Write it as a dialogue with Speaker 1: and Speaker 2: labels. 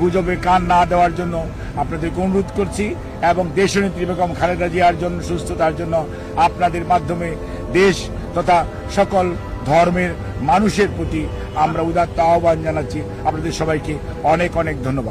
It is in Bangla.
Speaker 1: গুজবে কান না দেওয়ার জন্য আপনাদেরকে অনুরোধ করছি এবং দেশনেত্রী বেগম খালেদা জিয়ার জন্য, সুস্থতার জন্য আপনাদের মাধ্যমে দেশ তথা সকল ধর্মের মানুষের প্রতি আমরা উদাত্ত আহ্বান জানাচ্ছি। আপনাদের সবাইকে অনেক অনেক ধন্যবাদ।